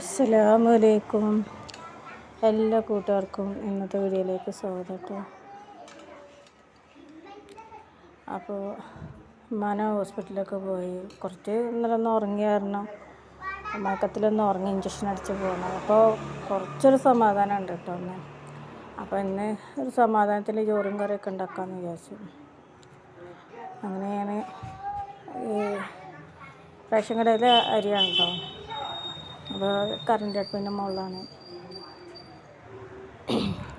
അസ്സലാമലൈക്കും എല്ലാ കൂട്ടുകാർക്കും ഇന്നത്തെ വീഡിയോയിലേക്ക് സ്വാഗതം അപ്പോൾ ഉമ്മാനെ ഹോസ്പിറ്റലിലൊക്കെ പോയി. കുറച്ച് ഇന്നലെ ഒന്ന് ഉറങ്ങി കാരണം മയക്കത്തിലൊന്ന് ഉറങ്ങി ഇഞ്ചക്ഷൻ അടിച്ച് പോകണം അപ്പോൾ കുറച്ചൊരു സമാധാനം ഉണ്ട് കേട്ടോ ഒന്ന് അപ്പോൾ ഇന്ന് ഒരു സമാധാനത്തിൽ ചോറും കറിയൊക്കെ ഉണ്ടാക്കാമെന്ന് വിചാരിച്ചു. അങ്ങനെ ഞാൻ ഈ റേഷൻ കടയിലെ അരിയാണ് കേട്ടോ. അപ്പോൾ കറണ്ട് അടുപ്പിന്റെ മുകളിലാണ്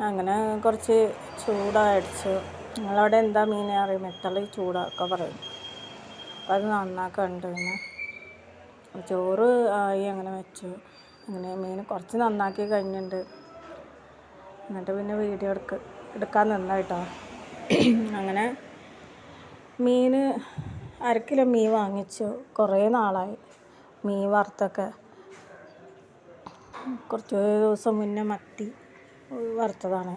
അങ്ങനെ കുറച്ച് ചൂടടിച്ചു നിങ്ങളവിടെ എന്താ മീനെ അറിയും? മെത്തളി ചൂടൊക്കെ പറയും. അപ്പോൾ അത് നന്നാക്കുന്നുണ്ട് പിന്നെ. ചോറ് ആയി അങ്ങനെ വെച്ചു. അങ്ങനെ മീൻ കുറച്ച് നന്നാക്കി കഴിഞ്ഞിട്ടുണ്ട് എന്നിട്ട് പിന്നെ വീഡിയോ എടുക്ക എടുക്കാൻ നിന്ന അങ്ങനെ മീൻ അരക്കിലോ കിലോ മീൻ വാങ്ങിച്ചു. കുറേ നാളായി. മീൻ വറുത്തൊക്കെ. കുറച്ച് ദിവസം മുന്നേ മത്തി വറുത്തതാണ്.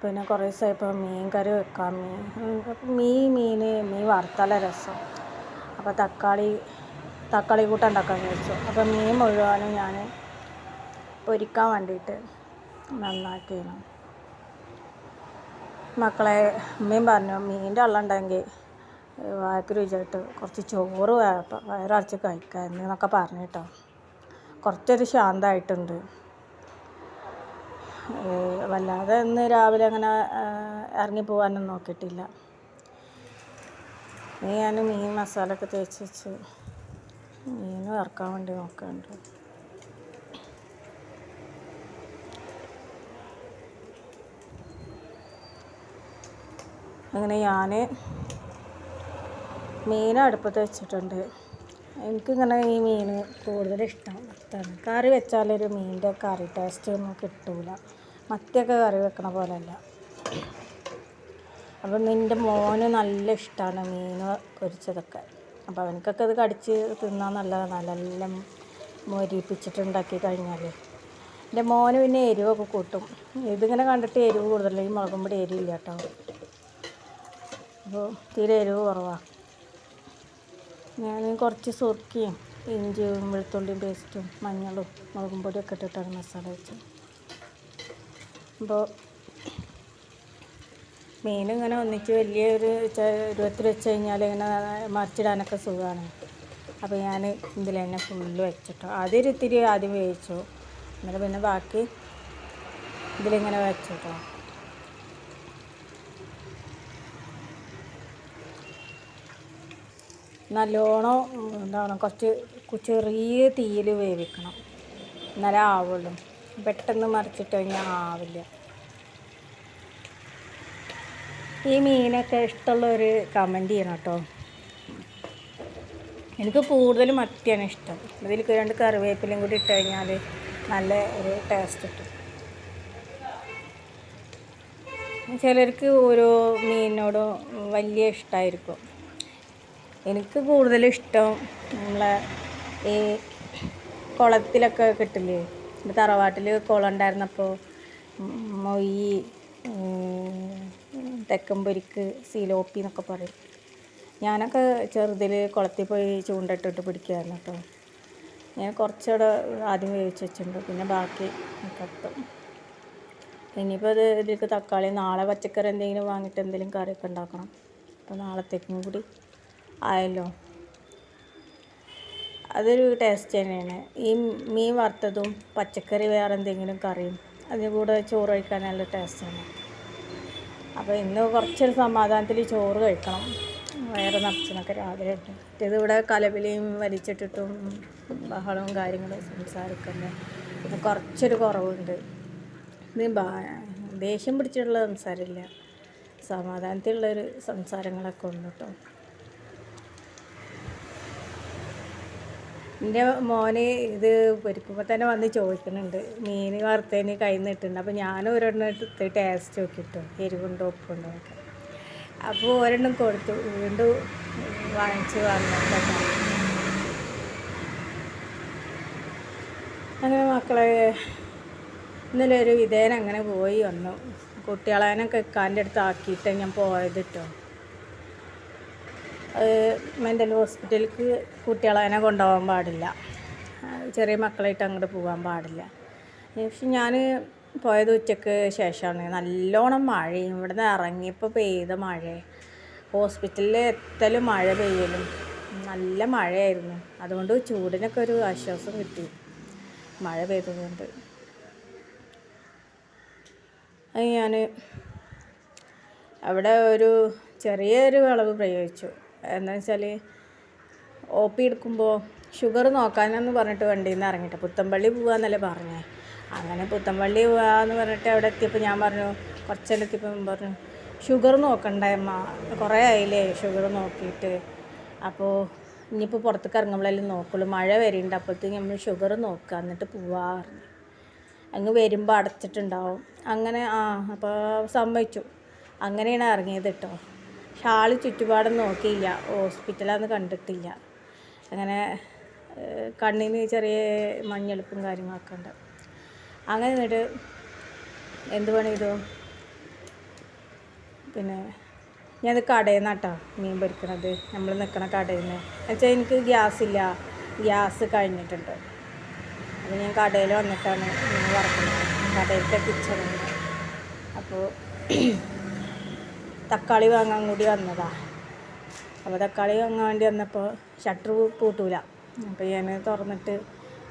പിന്നെ കുറേ ദിവസമായപ്പോൾ മീൻ കറി വെക്കാം. മീൻ മീൻ മീൻ മീൻ വറുത്താല രസം. അപ്പോൾ തക്കാളി തക്കാളി കൂട്ടം ഉണ്ടാക്കാൻ വിചാരിച്ചു അപ്പോൾ മീൻ മുഴുവനും ഞാൻ പൊരിക്കാൻ വേണ്ടിയിട്ട് നന്നാക്കിയിരുന്നു. മക്കളെ അമ്മയും പറഞ്ഞു മീന്റെ വെള്ളം ഉണ്ടെങ്കിൽ വായക്ക് രുചിയായിട്ട് കുറച്ച് ചോറ് വയറടച്ച് കഴിക്കാമെന്ന് എന്നൊക്കെ പറഞ്ഞു കേട്ടോ. കുറച്ചൊരു ശാന്തമായിട്ടുണ്ട്. വല്ലാതെ ഇന്ന് രാവിലെ അങ്ങനെ ഇറങ്ങി പോകാനൊന്നും നോക്കിയിട്ടില്ല. ഇനി ഞാൻ മീൻ മസാല ഒക്കെ തേച്ച് വെച്ച് മീൻ ഇറക്കാൻ വേണ്ടി നോക്കുന്നുണ്ട് അങ്ങനെ ഞാൻ മീൻ അടുപ്പത്ത് വെച്ചിട്ടുണ്ട്. എനിക്കിങ്ങനെ ഈ മീൻ കൂടുതൽ ഇഷ്ടം മത്താണ് കറി വെച്ചാലൊരു മീനിന്റെ കറി ടേസ്റ്റ് ഒന്നും കിട്ടൂല. മത്തിയൊക്കെ കറി വെക്കണ പോലെയല്ല. അപ്പം നിന്റെ മോന് നല്ല ഇഷ്ടമാണ് മീൻ പൊരിച്ചതൊക്കെ. അപ്പോൾ അവനക്കൊക്കെ ഇത് കടിച്ച് തിന്നാൻ നല്ലതാണ്. നല്ല മൊരിപ്പിച്ചിട്ടുണ്ടാക്കി കഴിഞ്ഞാൽ എന്റെ മോന് പിന്നെ എരിവൊക്കെ കൂട്ടും. ഇതിങ്ങനെ കണ്ടിട്ട് എരിവ് കൂടുതൽ ഈ മുളകും പൊടി എരിവില്ല കേട്ടോ അപ്പോൾ തീരെ എരിവ് കുറവാണ് ഞാൻ കുറച്ച് സുർക്കിയും ഇഞ്ചിയും വെളുത്തുള്ളിയും പേസ്റ്റും മഞ്ഞളും മുളകും പൊടിയൊക്കെ ഇട്ടിട്ടാണ് മസാല വെച്ചത്. അപ്പോൾ മീൻ ഇങ്ങനെ ഒന്നിച്ച് വലിയൊരു രൂപത്തിൽ വെച്ച് കഴിഞ്ഞാൽ ഇങ്ങനെ മറിച്ചിടാനൊക്കെ സുഖമാണ് അപ്പോൾ ഞാൻ ഇതിൽ തന്നെ ഫുള്ള് വെച്ചിട്ടോ. ആദ്യം ഇത്തിരി ആദ്യം വേവിച്ചു. എന്നിട്ട് പിന്നെ ബാക്കി ഇതിലിങ്ങനെ വെച്ചിട്ടോ. നല്ലോണം എന്താണ് കുറച്ച് ചെറിയ തീയിൽ വേവിക്കണം. എന്നാലേ ആവുള്ളൂ. പെട്ടെന്ന് മറിച്ചിട്ട് കഴിഞ്ഞാൽ ആവില്ല. ഈ മീനൊക്കെ ഇഷ്ടമുള്ളവർ കമന്റ് ചെയ്യണം കേട്ടോ. എനിക്ക് കൂടുതൽ മത്തിയാണ് ഇഷ്ടം. ഇതിലേക്ക് രണ്ട് കറിവേപ്പിലും കൂടി ഇട്ട് കഴിഞ്ഞാൽ നല്ല ഒരു ടേസ്റ്റ് കിട്ടും. ചിലർക്ക് ഓരോ മീനിനോടും വലിയ ഇഷ്ടമായിരിക്കും എനിക്ക് കൂടുതലും ഇഷ്ടം നമ്മളെ ഈ കുളത്തിലൊക്കെ കിട്ടില്ലേ? എന്റെ തറവാട്ടിൽ കുളം ഉണ്ടായിരുന്നപ്പോൾ മൊയ്യി തെക്കമ്പൊരിക്ക് സീലോപ്പി എന്നൊക്കെ പറയും. ഞാനൊക്കെ ചെറുതിൽ കുളത്തിൽ പോയി ചൂണ്ടിട്ടിട്ട് പിടിക്കുമായിരുന്നു കേട്ടോ. ഞാൻ കുറച്ചുകൂടെ ആദ്യം വേവിച്ച് വെച്ചിട്ടുണ്ട്. പിന്നെ ബാക്കി കത്തും ഇനിയിപ്പോൾ അത് ഇതിലേക്ക് തക്കാളി നാളെ പച്ചക്കറി എന്തെങ്കിലും വാങ്ങിയിട്ട് എന്തെങ്കിലും കറിയൊക്കെ ഉണ്ടാക്കണം. അപ്പോൾ നാളത്തേക്കും കൂടി ആയല്ലോ. അതൊരു ടേസ്റ്റ് തന്നെയാണ്. ഈ മീൻ വറുത്തതും പച്ചക്കറി വേറെ എന്തെങ്കിലും കറിയും അതിന് കൂടെ ചോറ് കഴിക്കാൻ നല്ല ടേസ്റ്റാണ് അപ്പോൾ ഇന്ന് കുറച്ചൊരു സമാധാനത്തിൽ ചോറ് കഴിക്കണം. വയറ് നിറച്ചെന്നൊക്കെ രാവിലെ ഉണ്ട് ഇത് ഇവിടെ കലപിലയും വലിച്ചിട്ടിട്ടും ബഹളവും കാര്യങ്ങളും സംസാരിക്കുന്നത് പിന്നെ കുറച്ചൊരു കുറവുണ്ട്. ഇത് ദേഷ്യം പിടിച്ചിട്ടുള്ള സംസാരമില്ല. സമാധാനത്തിലുള്ളൊരു സംസാരങ്ങളൊക്കെ ഉണ്ട് കേട്ടോ. എന്റെ മോന് ഇത് പൊരിക്കുമ്പോൾ തന്നെ വന്ന് ചോദിക്കുന്നുണ്ട്. മീൻ വറുത്തതിന് കൈ നിട്ടുണ്ട് അപ്പോൾ ഞാൻ ഒരെണ്ണം എടുത്ത് ടേസ്റ്റ് നോക്കിയിട്ടു. എരിവുണ്ടോ ഉപ്പുണ്ടോ ഒക്കെ അപ്പോൾ ഒരെണ്ണം കൊടുത്തു. വീണ്ടും വാങ്ങിച്ച് വന്നിട്ടൊക്കെ അങ്ങനെ മക്കളെ ഇന്നലെ ഒരു വിധേന അങ്ങനെ പോയി വന്നു. കുട്ടികളെ കാന്റെ അടുത്ത് ആക്കിയിട്ട് ഞാൻ പോയത് കേട്ടോ മെന്റൽ ഹോസ്പിറ്റലിലേക്ക് കുട്ടികളെ കൊണ്ടുപോകാൻ പാടില്ല. ചെറിയ മക്കളായിട്ട് അങ്ങോട്ട് പോകാൻ പാടില്ല. പക്ഷെ ഞാൻ പോയത് ഉച്ചയ്ക്ക് ശേഷമാണ്. നല്ലോണം മഴയും. ഇവിടെ നിന്ന് ഇറങ്ങിയപ്പോൾ പെയ്ത മഴ. ഹോസ്പിറ്റലിൽ എത്തലും മഴ പെയ്യലും. നല്ല മഴയായിരുന്നു. അതുകൊണ്ട് ചൂടിനൊക്കെ ഒരു ആശ്വാസം കിട്ടി. മഴ പെയ്തതുകൊണ്ട്. അത് ഞാൻ അവിടെ ഒരു ചെറിയൊരു വിളവ് പ്രയോഗിച്ചു. എന്താ വെച്ചാൽ ഒ പി എടുക്കുമ്പോൾ ഷുഗർ നോക്കാനെന്ന് പറഞ്ഞിട്ട് വണ്ടിയിൽ നിന്ന് ഇറങ്ങിയിട്ട് പുത്തമ്പള്ളി പോവാന്നല്ലേ പറഞ്ഞേ. അങ്ങനെ പുത്തമ്പള്ളി പോവാന്ന് പറഞ്ഞിട്ട് അവിടെ എത്തിയപ്പോൾ ഞാൻ പറഞ്ഞു കുറച്ചെല്ലാം പറഞ്ഞു ഷുഗർ നോക്കണ്ടേ അമ്മ. കുറേ ആയില്ലേ ഷുഗർ നോക്കിയിട്ട് അപ്പോൾ ഇനിയിപ്പോൾ പുറത്തേക്ക് ഇറങ്ങുമ്പോഴെല്ലാം നോക്കുള്ളൂ. മഴ വരുന്നുണ്ട് അപ്പോഴത്തേക്ക് നമ്മൾ ഷുഗർ നോക്കുക എന്നിട്ട് പോവാ അങ്ങ് വരുമ്പോൾ അടച്ചിട്ടുണ്ടാവും. അങ്ങനെ ആ അപ്പോൾ സമ്മതിച്ചു. അങ്ങനെയാണ് ഇറങ്ങിയത് കേട്ടോ ആൾ ചുറ്റുപാടും നോക്കിയില്ല. ഹോസ്പിറ്റലാന്ന് കണ്ടിട്ടില്ല. അങ്ങനെ കണ്ണിന് ചെറിയ മഞ്ഞളിപ്പും കാര്യങ്ങളൊക്കെ ഉണ്ട്. അങ്ങനെ എന്നിട്ട് എന്ത് പണി ചെയ്തു? പിന്നെ ഞാനത് കടയിൽ നിന്നാട്ടോ മീൻ പൊരിക്കണത്. നമ്മൾ നിൽക്കണ കടയിൽ നിന്ന് എന്നുവെച്ചാൽ എനിക്ക് ഗ്യാസ് ഇല്ല ഗ്യാസ് കഴിഞ്ഞിട്ടുണ്ട്. അപ്പോൾ ഞാൻ കടയിൽ വന്നിട്ടാണ് മീൻ വറക്കുന്നത്. കടയിലത്തെ കിച്ചണിൽ അപ്പോൾ തക്കാളി വാങ്ങാൻ കൂടി വന്നതാ. അപ്പോൾ തക്കാളി വാങ്ങാൻ വേണ്ടി വന്നപ്പോൾ ഷട്ടർ പൂട്ടൂല. അപ്പോൾ ഞാൻ തുറന്നിട്ട്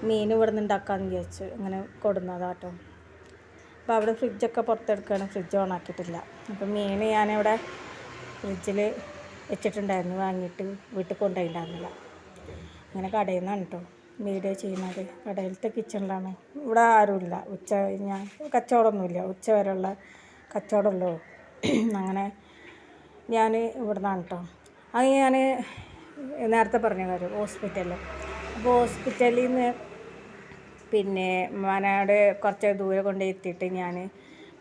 മീൻ ഇവിടെ നിന്ന് ഉണ്ടാക്കാമെന്ന് വിചാരിച്ചു അങ്ങനെ കൊടുന്നതാട്ടോ. അപ്പോൾ അവിടെ ഫ്രിഡ്ജൊക്കെ പുറത്തെടുക്കുകയാണ് ഫ്രിഡ്ജ് ഓൺ ആക്കിയിട്ടില്ല. അപ്പോൾ മീൻ ഞാനിവിടെ ഫ്രിഡ്ജിൽ വെച്ചിട്ടുണ്ടായിരുന്നു. വാങ്ങിയിട്ട് വീട്ടിൽ കൊണ്ടുപോയിട്ടുണ്ടായിരുന്നില്ല അങ്ങനെ കടയിൽ നിന്നാണ് കേട്ടോ വീഡിയോ ചെയ്യുന്നത്. കടയിലത്തെ കിച്ചണിലാണ് ഇവിടെ ആരുമില്ല. ഉച്ച കഴിഞ്ഞാൽ കച്ചവടമൊന്നുമില്ല. ഉച്ച വരെയുള്ള കച്ചവടമുള്ളൂ അങ്ങനെ ഞാൻ ഇവിടുന്നാണ് കേട്ടോ അത് ഞാൻ നേരത്തെ പറഞ്ഞ കാര്യം ഹോസ്പിറ്റലിൽ അപ്പോൾ ഹോസ്പിറ്റലിൽ നിന്ന് പിന്നെ മനോട് കുറച്ച് ദൂരെ കൊണ്ട് എത്തിയിട്ട് ഞാൻ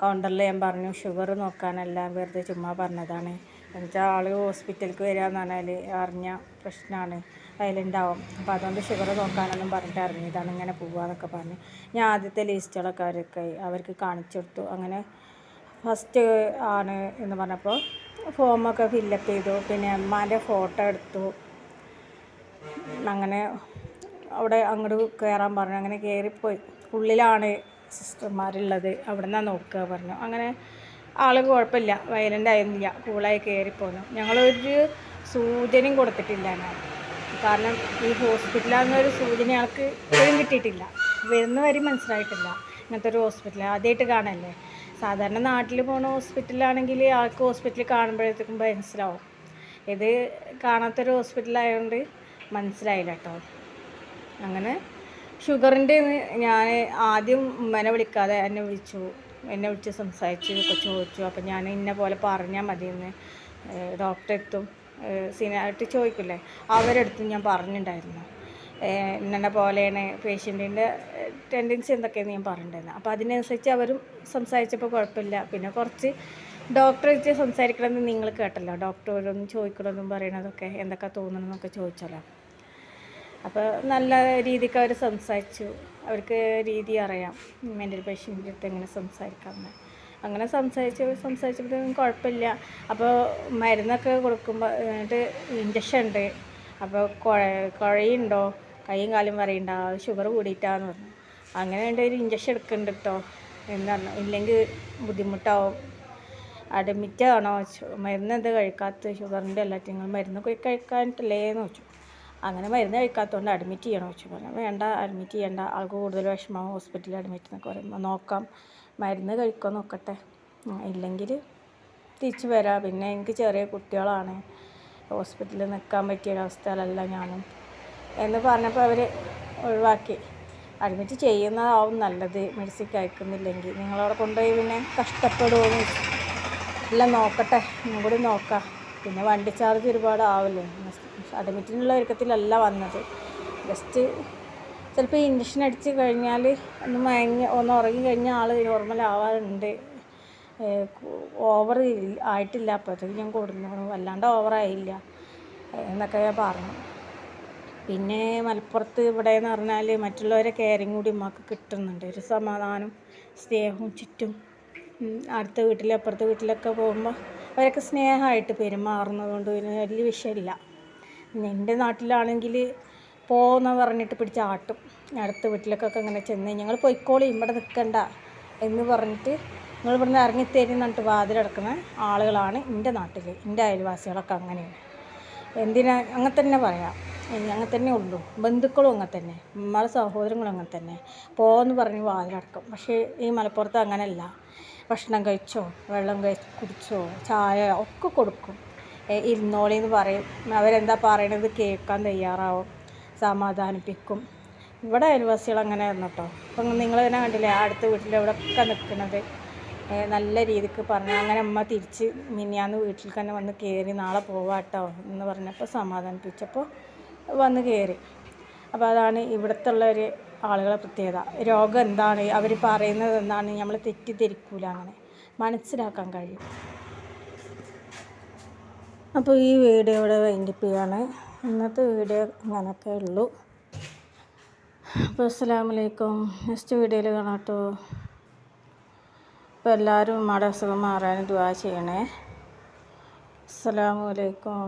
കൗണ്ടറിൽ ഞാൻ പറഞ്ഞു ഷുഗർ നോക്കാനല്ല വെറുതെ ചുമ്മാ പറഞ്ഞതാണ്. എന്നുവെച്ചാൽ ആൾ ഹോസ്പിറ്റലിലേക്ക് വരിക എന്ന് പറഞ്ഞാൽ അറിഞ്ഞ പ്രശ്നമാണ് അതിലുണ്ടാവും. അപ്പോൾ അതുകൊണ്ട് ഷുഗർ നോക്കാനൊന്നും പറഞ്ഞിട്ട് അറിഞ്ഞതാണ് ഇങ്ങനെ പോവാന്നൊക്കെ പറഞ്ഞു. ഞാൻ ആദ്യത്തെ ലിസ്റ്റുകളൊക്കെ അവർക്ക് അവർക്ക് കാണിച്ചു കൊടുത്തു. അങ്ങനെ ഫസ്റ്റ് ആണ് എന്ന് പറഞ്ഞപ്പോൾ ഫോമൊക്കെ ഫില്ലപ്പ് ചെയ്തു. പിന്നെ അമ്മാന്റെ ഫോട്ടോ എടുത്തു. അങ്ങനെ അവിടെ അങ്ങോട്ട് കയറാൻ പറഞ്ഞു. അങ്ങനെ കയറിപ്പോയി. ഉള്ളിലാണ് സിസ്റ്റർമാരുള്ളത്. അവിടെ നിന്നാണ് നോക്കുക പറഞ്ഞു. അങ്ങനെ ആൾ കുഴപ്പമില്ല. വയലന്റ് ആയിരുന്നില്ല. കൂളായി കയറിപ്പോന്നു. ഞങ്ങളൊരു സൂചനയും കൊടുത്തിട്ടില്ല ഞാൻ. കാരണം ഈ ഹോസ്പിറ്റലാണെന്നൊരു സൂചന ആൾക്ക് ഇപ്പോഴും കിട്ടിയിട്ടില്ല. വരുന്ന വരെ മനസ്സിലായിട്ടില്ല. ഇങ്ങനത്തെ ഒരു ഹോസ്പിറ്റൽ ആദ്യമായിട്ട് കാണല്ലേ? സാധാരണ നാട്ടിൽ പോണ ഹോസ്പിറ്റലാണെങ്കിൽ ആൾക്ക് ഹോസ്പിറ്റലിൽ കാണുമ്പോഴത്തേക്കും മനസ്സിലാവും. ഇത് കാണാത്തൊരു ഹോസ്പിറ്റലായതുകൊണ്ട് മനസ്സിലായില്ല കേട്ടോ അങ്ങനെ ഷുഗറിന്റെ ഞാൻ ആദ്യം ഉമ്മനെ വിളിക്കാതെ എന്നെ വിളിച്ചു. എന്നെ വിളിച്ച് സംസാരിച്ച് ഒക്കെ ചോദിച്ചു. അപ്പം ഞാൻ ഇന്ന പോലെ പറഞ്ഞാൽ മതിയെന്ന് ഡോക്ടർ എത്തും. സീനായിട്ട് ചോദിക്കില്ലേ? അവരെടുത്തും ഞാൻ പറഞ്ഞിട്ടുണ്ടായിരുന്നു ഇന്നെ പോലെയാണ് പേഷ്യന്റിന്റെ ടെൻഡൻസി എന്തൊക്കെയാണെന്ന് ഞാൻ പറഞ്ഞിട്ടുണ്ടായിരുന്നു? അപ്പോൾ അതിനനുസരിച്ച് അവരും സംസാരിച്ചപ്പോൾ കുഴപ്പമില്ല. പിന്നെ കുറച്ച് ഡോക്ടറെ വെച്ച് സംസാരിക്കണമെന്ന് നിങ്ങൾ കേട്ടല്ലോ. ഡോക്ടറോടൊന്നും ചോദിക്കണമെന്നും പറയണതൊക്കെ എന്തൊക്കെ തോന്നണമെന്നൊക്കെ ചോദിച്ചല്ലോ. അപ്പോൾ നല്ല രീതിക്ക് അവർ സംസാരിച്ചു. അവർക്ക് രീതി അറിയാം. മെന്റൽ പേഷ്യന്റെ അടുത്ത് എങ്ങനെ സംസാരിക്കാമെന്ന്. അങ്ങനെ സംസാരിച്ച് സംസാരിച്ചപ്പോഴത്തേക്കും കുഴപ്പമില്ല. അപ്പോൾ മരുന്നൊക്കെ കൊടുക്കുമ്പോൾ എന്നിട്ട് ഇഞ്ചക്ഷൻ ഉണ്ട്. അപ്പോൾ കുഴ കുഴയുണ്ടോ? കൈയും കാലും പറയണ്ട ഷുഗർ കൂടിയിട്ടാന്ന് പറഞ്ഞു. അങ്ങനെ വേണ്ട ഒരു ഇഞ്ചക്ഷൻ എടുക്കുന്നുണ്ട് കേട്ടോ പറഞ്ഞു. ഇല്ലെങ്കിൽ ബുദ്ധിമുട്ടാവും. അഡ്മിറ്റ് ആണോ മരുന്ന് എന്താ കഴിക്കാത്ത ഷുഗറിന്റെ എല്ലാറ്റും നിങ്ങൾ മരുന്ന് കഴിക്കാനിട്ടില്ലേ എന്ന് വെച്ചു അങ്ങനെ മരുന്ന് കഴിക്കാത്തതുകൊണ്ട് അഡ്മിറ്റ് ചെയ്യണം വെച്ചു പറഞ്ഞു വേണ്ട അഡ്മിറ്റ് ചെയ്യണ്ട. ആൾക്ക് കൂടുതൽ വിഷമം ഹോസ്പിറ്റലിൽ അഡ്മിറ്റ് എന്നൊക്കെ പറയുമ്പോൾ നോക്കാം. മരുന്ന് കഴിക്കാൻ നോക്കട്ടെ. ഇല്ലെങ്കിൽ തിരിച്ചു വരാം. പിന്നെ എനിക്ക് ചെറിയ കുട്ടികളാണ്. ഹോസ്പിറ്റലിൽ നിൽക്കാൻ പറ്റിയ ഒരവസ്ഥയിലല്ല ഞാനും. എന്ന് പറഞ്ഞപ്പോൾ അവർ ഒഴിവാക്കി. അഡ്മിറ്റ് ചെയ്യുന്നതാവും നല്ലത്. മെഡിസിൻ കഴിക്കുന്നില്ലെങ്കിൽ നിങ്ങളവിടെ കൊണ്ടുപോയി പിന്നെ കഷ്ടപ്പെടുമെന്ന് എല്ലാം നോക്കട്ടെ. ഒന്നും കൂടി നോക്കാം. പിന്നെ വണ്ടി ചാർജ് ഒരുപാട് ആവില്ലേ. അഡ്മിറ്റിനുള്ള ഒരുക്കത്തിലല്ല വന്നത്. ജസ്റ്റ് ചിലപ്പോൾ ഇഞ്ചക്ഷൻ അടിച്ച് കഴിഞ്ഞാൽ ഒന്ന് മയങ്ങി ഒന്ന് ഉറങ്ങി കഴിഞ്ഞാൽ ആൾ നോർമൽ ആവാറുണ്ട്. ഓവർ ആയിട്ടില്ല. അപ്പോഴത്തേക്ക് ഞാൻ കൊടുന്നു. വല്ലാണ്ട് ഓവറായില്ല എന്നൊക്കെ ഞാൻ പറഞ്ഞു. പിന്നെ മലപ്പുറത്ത് ഇവിടെ എന്ന് പറഞ്ഞാൽ മറ്റുള്ളവരെ കെയറിങ് കൂടി ഉമ്മക്ക് കിട്ടുന്നുണ്ട്. ഒരു സമാധാനം സ്നേഹവും ചുറ്റും. അടുത്ത വീട്ടിൽ അപ്പുറത്തെ വീട്ടിലൊക്കെ പോകുമ്പോൾ അവരൊക്കെ സ്നേഹമായിട്ട് പെരുമാറുന്നതുകൊണ്ട് പിന്നെ വലിയ വിഷയമില്ല. എന്റെ നാട്ടിലാണെങ്കിൽ പോന്ന് പറഞ്ഞിട്ട് പിടിച്ച് ആട്ടും. അടുത്ത വീട്ടിലേക്കൊക്കെ ഇങ്ങനെ ചെന്ന് ഞങ്ങൾ പൊയ്ക്കോളി ഇവിടെ നിൽക്കണ്ട എന്ന് പറഞ്ഞിട്ട് നിങ്ങൾ ഇവിടുന്ന് ഇറങ്ങിത്തേരി എന്നിട്ട് വാതിലടക്കുന്ന ആളുകളാണ് എന്റെ നാട്ടിൽ എന്റെ അയൽവാസികളൊക്കെ അങ്ങനെയാണ്. എന്തിനാ? അങ്ങനെ തന്നെ പറയാം. അങ്ങനെ തന്നെ ഉള്ളൂ. ബന്ധുക്കളും അങ്ങനെ തന്നെ നമ്മളെ സഹോദരങ്ങളും അങ്ങനെ തന്നെ. പോന്ന് പറഞ്ഞ് വാതിലടക്കും. പക്ഷേ ഈ മലപ്പുറത്ത് അങ്ങനെയല്ല ഭക്ഷണം കഴിച്ചോ വെള്ളം കഴി കുടിച്ചോ ചായ ഒക്കെ കൊടുക്കും. ഇരുന്നോളി എന്ന് പറയും. അവരെന്താ പറയണത് കേൾക്കാൻ തയ്യാറാവും സമാധാനിപ്പിക്കും. ഇവിടെ അയൽവാസികൾ അങ്ങനെ ആയിരുന്നു കേട്ടോ. അപ്പം നിങ്ങൾ തന്നെ കണ്ടില്ലേ അടുത്ത ഒക്കെ നിൽക്കുന്നത് നല്ല രീതിക്ക് പറഞ്ഞു അങ്ങനെ അമ്മ തിരിച്ച് മിനിയാന്ന് വീട്ടിൽ തന്നെ വന്ന് കയറി നാളെ പോവാട്ടോ എന്ന് പറഞ്ഞപ്പോൾ സമാധാനിപ്പിച്ചപ്പോൾ വന്ന് കയറി. അപ്പോൾ അതാണ് ഇവിടുത്തെ ഉള്ള ഒരു ആളുകളെ പ്രത്യേകത. രോഗം എന്താണ്? അവർ പറയുന്നത് എന്താണ്? നമ്മൾ തെറ്റിദ്ധരിക്കൂല അങ്ങനെ. മനസ്സിലാക്കാൻ കഴിയും. അപ്പോൾ ഈ വീഡിയോ ഇവിടെ വൈൻഡപ്പ് ഇന്നത്തെ വീഡിയോ അങ്ങനെയൊക്കെ ഉള്ളൂ. അപ്പോൾ അസ്സലാമലൈക്കും. നെക്സ്റ്റ് വീഡിയോയിൽ കാണാം കേട്ടോ അപ്പോൾ എല്ലാവരും നമ്മുടെ അസുഖം മാറാനും ദുആ ചെയ്യണേ. അസ്സലാമു അലൈക്കും